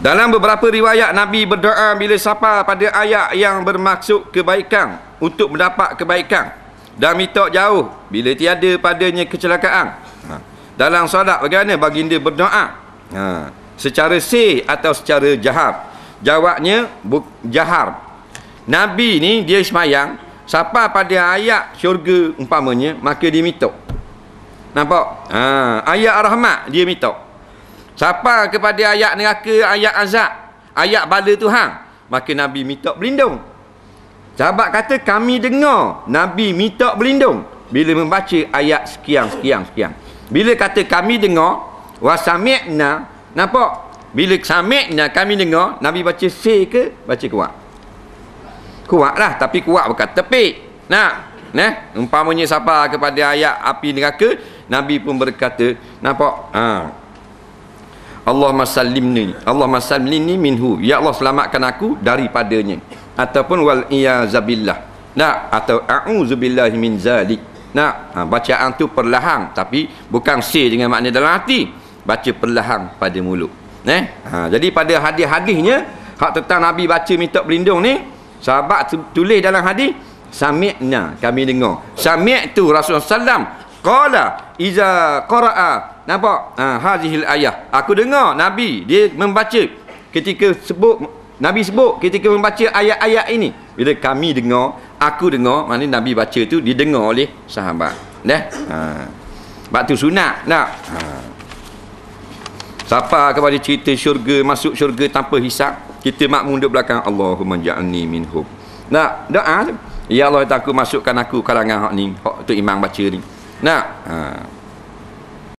Dalam beberapa riwayat Nabi berdoa bila siapa pada ayat yang bermaksud kebaikan untuk mendapat kebaikan dan minta jauh bila tiada padanya kecelakaan. Ha. Dalam solat bagaimana baginda berdoa? Ha. Secara sir atau secara jahar? Jawabnya jahar. Nabi ni dia semayang siapa pada ayat syurga umpamanya maka dia minta. Nampak? Ha. ayat rahmat dia minta. Siapa kepada ayat neraka, ayat azab, ayat bala Tuhan, maka Nabi minta berlindung. Sahabat kata kami dengar Nabi minta berlindung bila membaca ayat sekian sekian sekian. Bila kata kami dengar wasami'na, nampak? Bila sami'na kami dengar, Nabi baca se ke baca kuat? Kuatlah tapi kuat bukan tepik. Nah, nah, umpamanya siapa kepada ayat api neraka, Nabi pun berkata, nampak? Ha, Allahumma sallimni Allahumma sallimni minhu. Ya Allah selamatkan aku daripadanya. Ataupun wal iyazabillah nah atau a'udzubillahi min zalik. Nah ha, bacaan tu perlahan tapi bukan say dengan makna dalam hati. Baca perlahan pada mulut. Eh? Ha, jadi pada hadis-hadisnya hak tentang nabi baca minta berlindung ni sahabat tulis dalam hadis sami'na kami dengar. Sami'tu rasulullah sallam qala iza qara'a Nampak? Ha, hazihil ayah. Aku dengar Nabi dia membaca ketika sebut Nabi sebut ketika membaca ayat-ayat ini. Bila kami dengar, aku dengar, mana Nabi baca tu didengar oleh sahabat. Dah? Ha. Sebab tu sunat. Nak? Ha. Siapa kepada cerita syurga, masuk syurga tanpa hisap, kita makmum duduk belakang Allahumma ja'alni minhum. Nak? Doa. Ya Allah, aku masukkan aku kalangan hak ni. Hak tu imam baca ni. Nak? Ha.